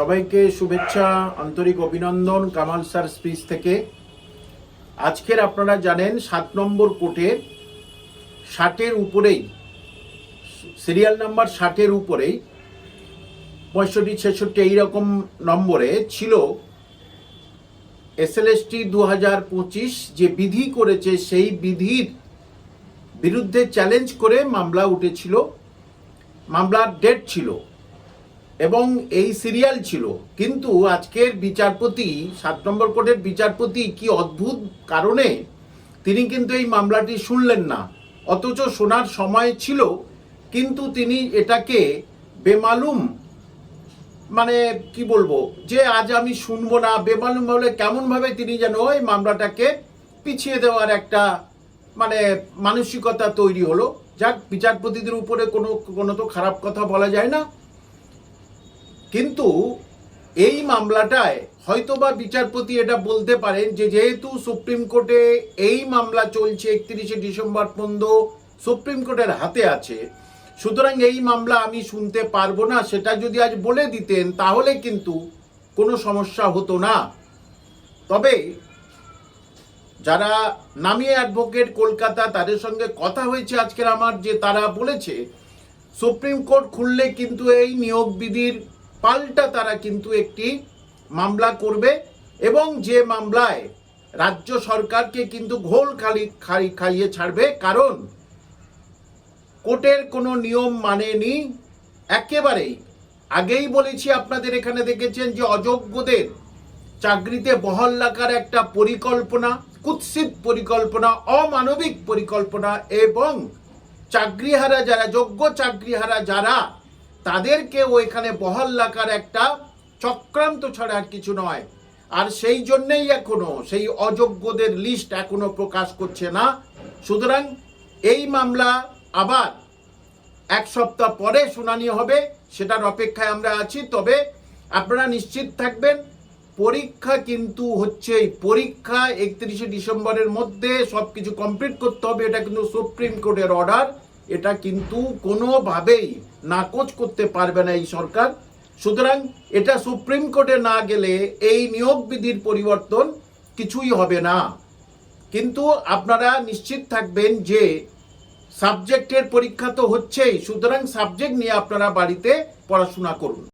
সবাইকে শুভেচ্ছা, আন্তরিক অভিনন্দন কামাল স্যার স্পিচ থেকে। আজকের আপনারা জানেন সাত নম্বর কোর্টের ষাটের উপরেই, সিরিয়াল নাম্বার ষাটের উপরেই, পঁয়ষট্টি, ছেষট্টি এইরকম নম্বরে ছিল এসএলএসটি দু হাজার পঁচিশ যে বিধি করেছে, সেই বিধির বিরুদ্ধে চ্যালেঞ্জ করে মামলা উঠেছিল। মামলার ডেট ছিল এবং এই সিরিয়াল ছিল। কিন্তু আজকের বিচারপতি, সাত নম্বর কোর্টের বিচারপতি কি অদ্ভুত কারণে তিনি কিন্তু এই মামলাটি শুনলেন না। অথচ শোনার সময় ছিল, কিন্তু তিনি এটাকে বেমালুম মানে কি বলব, যে আজ আমি শুনব না, বেমালুম হলে কেমনভাবে তিনি যেন ওই মামলাটাকে পিছিয়ে দেওয়ার একটা মানে মানসিকতা তৈরি হলো। যাক, বিচারপতিদের উপরে কোনো কোনো তো খারাপ কথা বলা যায় না। কিন্তু এই মামলাটায় হয়তোবা বিচারপতি এটা বলতে পারেন যে যেহেতু সুপ্রিম কোর্টে এই মামলা চলছে একত্রিশে ডিসেম্বর পর্যন্ত সুপ্রিম কোর্টের হাতে আছে, সুতরাং এই মামলা আমি শুনতে পারব না, সেটা যদি আজ বলে দিতেন তাহলে কিন্তু কোনো সমস্যা হতো না। তবে যারা নামিয়ে অ্যাডভোকেট কলকাতা, তাদের সঙ্গে কথা হয়েছে আজকের আমার যে তারা বলেছে, সুপ্রিম কোর্ট খুললে কিন্তু এই নিয়োগ বিধির পাল্টা তারা কিন্তু একটি মামলা করবে এবং যে মামলায় রাজ্য সরকারকে কিন্তু ঘোল খালি খাই খাইয়ে ছাড়বে, কারণ কোর্টের কোনো নিয়ম মানেনি। একেবারেই। আগেই বলেছি, আপনাদের এখানে দেখেছেন যে অযোগ্যদের চাকরিতে বহাল রাখার একটা পরিকল্পনা, কুৎসিত পরিকল্পনা, অমানবিক পরিকল্পনা এবং চাকরিহারা যারা, যোগ্য চাকরিহারা যারা তাদেরকে ওইখানে বহাল রাখার একটা চক্রান্ত ছাড়া আর কিছু নয়। আর সেই জন্যেই এখনও, সেই অযোগ্যদের লিস্ট এখনও প্রকাশ করছে না। সুতরাং এই মামলা আবার এক সপ্তাহ পরে শুনানি হবে, সেটার অপেক্ষায় আমরা আছি। তবে আপনারা নিশ্চিত থাকবেন, পরীক্ষা কিন্তু হচ্ছে পরীক্ষা একত্রিশে ডিসেম্বরের মধ্যে সব কিছু কমপ্লিট করতে হবে, এটা কিন্তু সুপ্রিম কোর্টের অর্ডার এটা কিন্তু কোনোভাবেই নাকচ করতে পারবে না এই সরকার। সুতরাং এটা সুপ্রিম কোর্টে না গেলে এই নিয়োগ বিধির পরিবর্তন কিছুই হবে না। কিন্তু আপনারা নিশ্চিত থাকবেন যে সাবজেক্টের পরীক্ষা তো হচ্ছেই, সুতরাং সাবজেক্ট নিয়ে আপনারা বাড়িতে পড়াশোনা করুন।